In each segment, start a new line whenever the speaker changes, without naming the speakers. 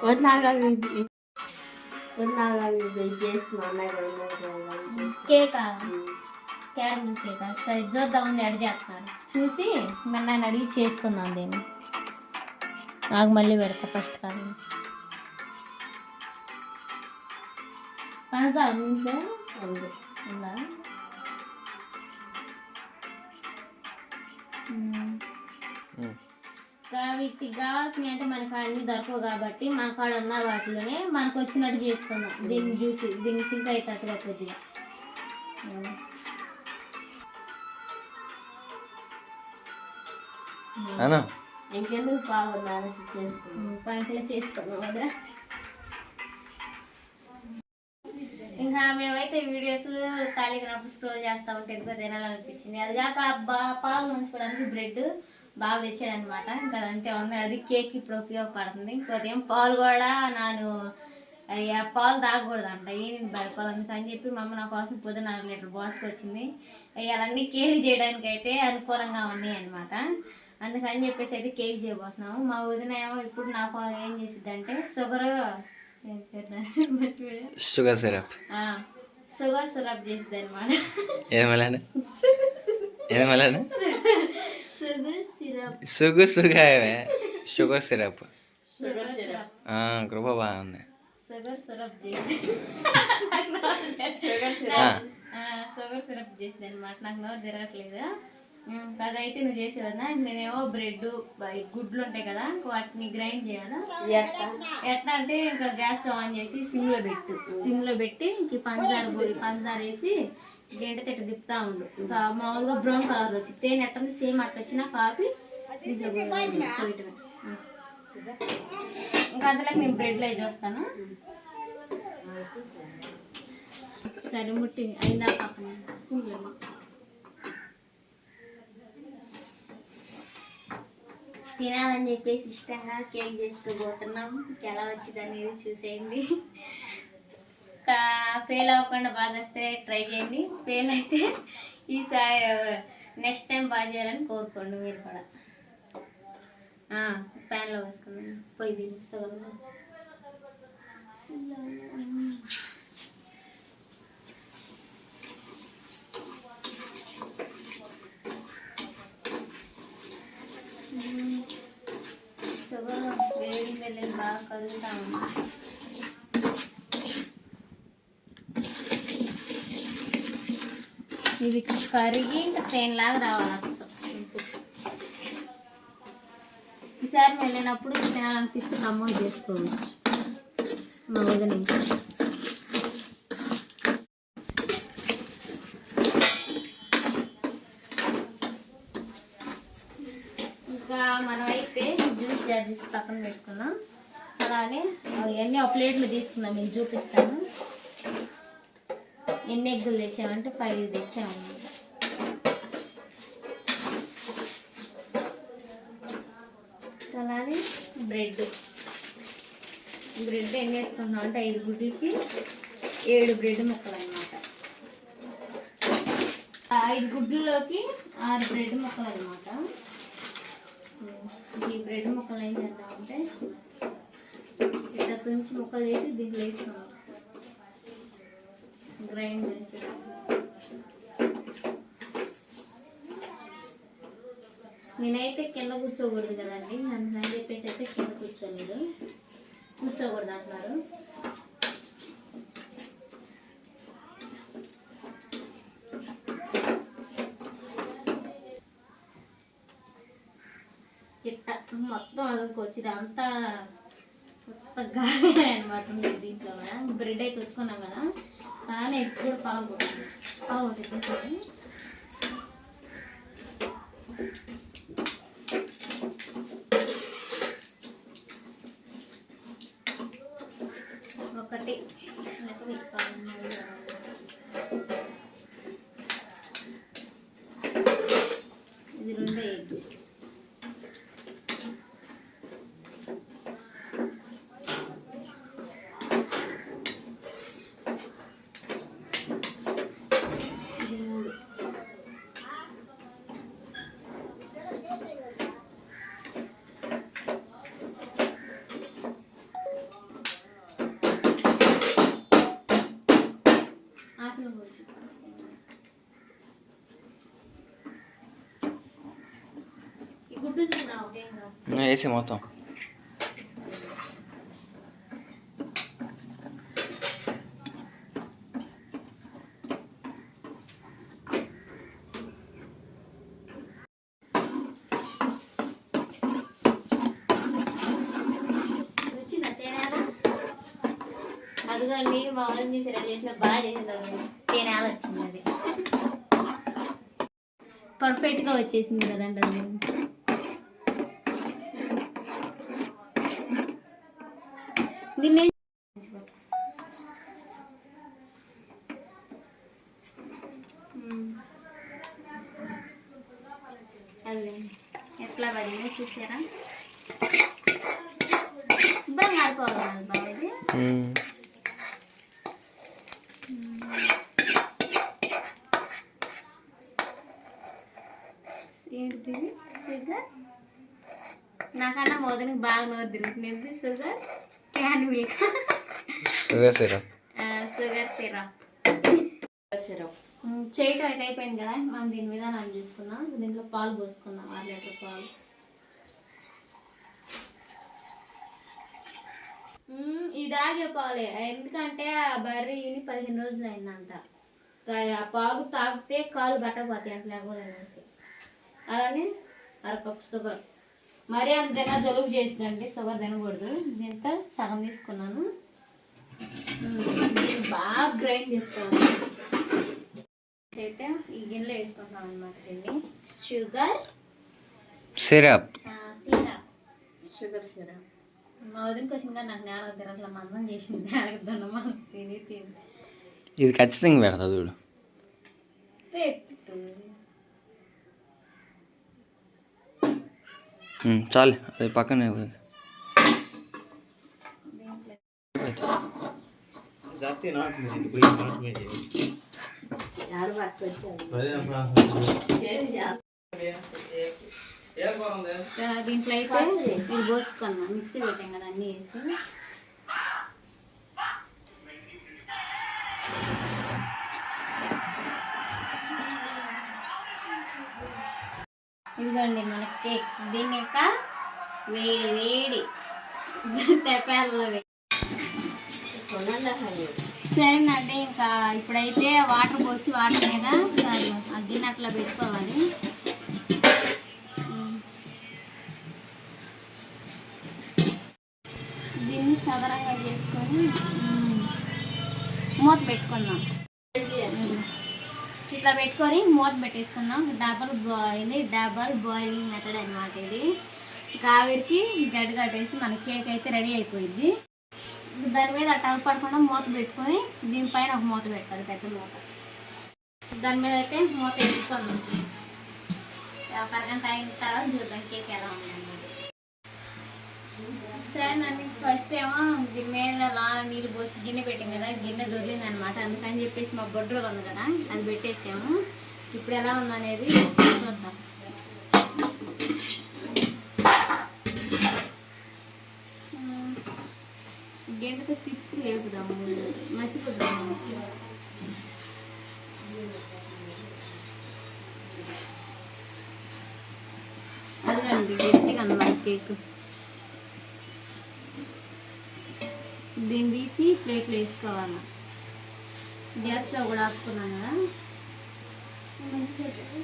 కూడా మూడు
కేకా? క్యారమిల్ కేకా? సరే చూద్దాం ఉండి అడిగి చేస్తున్నారు చూసి మన నాన్న అడిగి చేసుకుందాం దీన్ని. నాకు మళ్ళీ పెడతా ఫస్ట్ కానీ పంచదార ఉందా.
ఉంది?
ఉందా వీటికి కావాల్సినవి అంటే మనకు అన్ని దొరకవు కాబట్టి మన కాడ ఉన్న వాటిలోనే మనకు వచ్చినట్టు చేసుకుందాం దీన్ని చూసి దీన్ని సింక్ అవుతాట్టుగా కొద్దిగా.
ఇంకెందుకు చేసుకున్నాం.
పంటలు చేసుకున్నాం కదా ఇంకా మేమైతే వీడియోస్ ఖాళీగా స్క్రోల్ చేస్తా ఉంటే ఎక్కువ తినాలనిపించింది అది కాక బా పాలు ఉంచుకోవడానికి బ్రెడ్ బాగా తెచ్చాడనమాట ఇంకా అంతే ఉంది. అది కేక్ ఇప్పుడు ఉపయోగపడుతుంది. ఏం పాలు కూడా నేను పాలు తాగకూడదంట. ఈయన బయపాలు అందుకని చెప్పి మా అమ్మ నా కోసం పొద్దున అర లీటర్ బాస్కి వచ్చింది. ఇవన్నీ కేక్ చేయడానికి అయితే అనుకూలంగా ఉన్నాయి అనమాట అందుకని చెప్పేసి అయితే కేక్ చేయబోతున్నాము. మా వదిన ఏమో ఇప్పుడు నాకు ఏం చేసిద్ది అంటే sugar
sugar syrup.
Sugar syrup చేసిద్ది అనమాట
ఏమలానే? ఏమలానే?
షుగర్
సుగు సుగాయవే sugar syrup.
Sugar syrup.
Kripa బాగుంది.
షుగర్ సిరప్ చేసింది అనమాట నాకు నోరు తిరగట్లేదు. అదైతే నువ్వు చేసేవన్నా? నేనేమో బ్రెడ్ గుడ్లు ఉంటాయి కదా వాటిని గ్రైండ్ చేయాలా?
ఎట్లా
ఎట్లా అంటే ఇంకా గ్యాస్ స్టవ్ ఆన్ చేసి సిమ్లో పెట్టు. సిమ్లో పెట్టి ఇంక పంచదార పోయి పంచదార వేసి గంట తిట్ట తిప్పుతా ఉండు. మామూలుగా బ్రౌన్ కలర్ వచ్చి తేనె ఎట్లా సేమ్ అట్లా వచ్చినా కాపీ పోయటమే. ఇంకా అందులోకి నేను బ్రెడ్లో చూస్తాను. సరే ముట్టి అయిందా పక్కన తినాలని చెప్పేసి ఇష్టంగా కేక్ చేసుకోబోతున్నాం ఎలా వచ్చింది అనేది చూసేయండి. ఇంకా ఫెయిల్ అవ్వకుండా బాగా వస్తే ట్రై చేయండి. ఫెయిల్ అయితే ఈసారి నెక్స్ట్ టైం బాగా చేయాలని కోరుకోండి మీరు కూడా. ప్యాన్లో వేసుకున్నాను పోయి దీన్ని సగంలో షుగర్ వేడి వెళ్ళి బాగా కలుగుతా ఉంది ఇది కరిగి ఇంకా ట్రైన్ లాగా రావాలి అసలు ఈసారి వెళ్ళినప్పుడు తినాలనిపిస్తే నమోదు చేసుకోవచ్చు. మా వదిన ఇంకా. మనం అయితే జ్యూస్ చేసి పక్కన పెట్టుకున్నాం. అలానే అవన్నీ ఒక ప్లేట్లు తీసుకున్నాం మీకు చూపిస్తాను. ఎన్ని ఎగ్గులు తెచ్చామంటే ఫైవ్ తెచ్చాము అలానే బ్రెడ్. బ్రెడ్ ఎన్ని వేసుకుంటున్నాం అంటే ఐదు గుడ్లకి ఏడు బ్రెడ్ ముక్కలు అనమాట ఐదు గుడ్లలోకి ఆరు బ్రెడ్ ముక్కలు అనమాట ఈ బ్రెడ్ ముక్కలు ఏం చేద్దామంటే ఇట్లా తుంచి ముక్కలు వేసి దీంట్లో వేసుకున్నాం. గ్రైండ్ నేనైతే కింద కూర్చోకూడదు కదండి. అందుకని చెప్పేసి అయితే కింద కూర్చోలేదు కూర్చోకూడదు అంటున్నారు. ఇట్ట మొత్తం అదుకోవచ్చు అంతా గాలి అనమాట దీంట్లో కూడా. బ్రెడ్ అయితే ఉతుకున్నాం కదా. కానీ ఎగ్స్ కూడా పాలు పాలు కొట్టింది ఒకటి లేకపోతే
వేసి మొత్తం
వచ్చిందా తేనేల అదిగోండి మా వాళ్ళని చేసి రెడీ చేసిన బాగా చేసింది అది తేనేల వచ్చింది అది. పర్ఫెక్ట్గా వచ్చేసింది కదండి అది. దీన్ని ఎట్లా పడింది చూసారా? శుభ్రంగా ఆడుకోవాలి కదా బాబు ఇది. ఏంటిది? షుగర్? నాకన్నా మోదనికి బాగా నోరు తిరుగుతుంది. Sugar? Can milk
sugar syrup
sugar syrup
syrup
చేయటం అయితే అయిపోయింది కదా? మనం దీని మీద మనం చూసుకుందాం. దీంట్లో పాలు పోసుకుందాం. ఆరు లీటర్ పాలు. ఇది ఆగే పాలే. ఎందుకంటే ఆ బర్రీ ఇని పదిహేను రోజులు అయిందంట. ఆ పాలు తాగితే కాలు బట్టకపోతాయి అట్లా అలానే అరకప్పు షుగర్. మరీ అంత తిన్నా జలుబు చేసిందండి షుగర్ తినకూడదు. దీంతో సగం తీసుకున్నాను. దీన్ని బాగా గ్రైండ్ చేసుకోవాలి అయితే ఈ గిన్నెలో వేసుకుంటాం అనమాట దీన్ని. Sugar
syrup
syrup
sugar syrup
మా వదినకి వచ్చిందిగా నాకు నేల తిరగట్ల మా అమ్మని చేసింది నేలకు దొన్నమా తిని తిని.
ఇది ఖచ్చితంగా పెడతా చూడు.
పెట్టు.
ఉమ్, చాలు అది పక్కనే ఉంది.
जाते नाट में जी कोई नाट में जी
ఆరు పట్టుకొచ్చాను
अरे अपना
ఏం చేయాలి?
एक बार हम दे
ఇంకా దీంట్లో అయితే ఇది పోసుకున్నాం మిక్సీ పెట్టాం కదా అన్నీ వేసి ఇదిగోండి మన కేక్ దీని యొక్క వేడి వేడి తెపాలలో? సరేనండి ఇంకా ఇప్పుడైతే వాటర్ పోసి వాటర్ మీద అట్లా పెట్టుకోవాలి. దీన్ని సదరంగా చేసుకొని మూత పెట్టుకుందాం. ఇట్లా పెట్టుకొని మూత పెట్టేసుకుందాం. Double boil double boiling method అనమాట ఇది. ఇంకా ఆవిరికి గడ్డ కట్టేసి మన కేక్ అయితే రెడీ అయిపోయింది. దాని మీద అట్లా పడకుండా మూత పెట్టుకొని దీనిపైన ఒక మూత పెట్టాలి పెద్ద మూత. దాని మీద అయితే మూత వేసుకోవాలి ఒక అరగంట అయిన తర్వాత చూద్దాం కేక్ ఎలా ఉంది సరేనండి ఫస్ట్ ఏమో దీని లా నీళ్ళు పోసి గిన్నె పెట్టాం కదా గిన్నె దొరికింది అనమాట అందుకని చెప్పేసి మా బొడ్రోలు ఉంది కదా అది పెట్టేసాము. ఇప్పుడు ఎలా ఉందనేది చూద్దాం. గిన్నెతో గంటతో తిప్పి లేపుదాము. మసిపోద్దాము అదిగండి గట్టిగా అన్నమాట కేక్. దీన్ని తీసి ప్లేట్లో వేసుకోవాలి. గ్యాస్ స్టవ్ కూడా ఆపుకున్నాను కదా. మసిపోతుంది.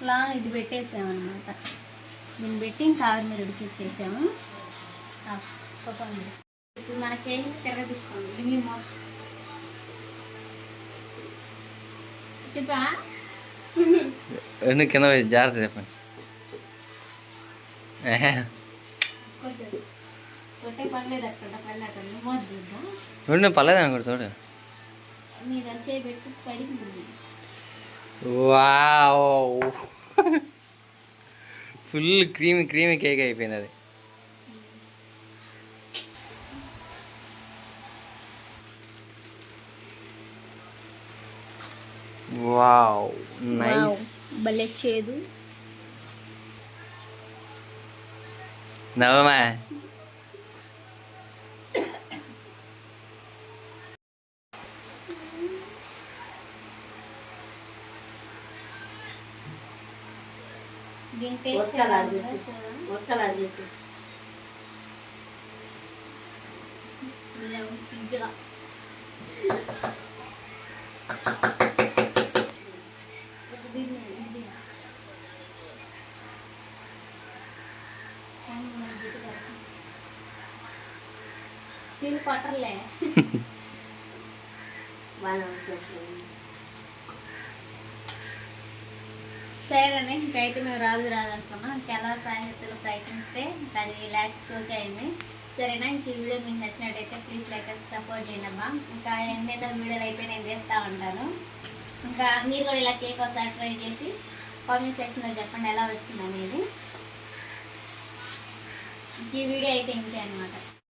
ఇలా ఇది పెట్టేసామన్నమాట దీన్ని పెట్టి ఇంకా ఆవిరి మీద ఉడికిచ్చేసాము ఆ, మనకేం తిరగదిసుకోండి దీన్ని మొ- తిప్పా
రెండు కింద పోయి జాగ్రత్త చెప్పండి ఏహే.
కొట్టు కొట్టే పని లేదు అక్కడ పని అక్కడ మూత చూద్దాం
రెండు పర్లేదు అనుకోడు తోడు
నీ దాన్ని చేయబెట్టి పడిపోయింది
wow full creamy creamy cake అయిపోయింది అది వావ్ నైస్
భలే చేదు
నవ్వమా
దీని టేస్ట్
ఒక్కలు
ఎలా
ఆడి
అయితే మేము రాజు రాదు అనుకున్నాం ఇంకెలా సాహిత్యంలో ప్రయత్నిస్తే అది లాస్ట్ ఓకే అయింది. సరేనా? ఇంక ఈ వీడియో మీకు నచ్చినట్టయితే ప్లీజ్ లైక్ సపోర్ట్ చేయండి అమ్మా. ఇంకా ఎన్నెన్నో వీడియోలు అయితే నేను చేస్తూ ఉంటాను. ఇంకా మీరు కూడా ఇలా కేక్ ఒకసారి ట్రై చేసి కామెంట్ సెక్షన్లో చెప్పండి ఎలా వచ్చింది అనేది ఈ వీడియో అయితే ఇంతే అనమాట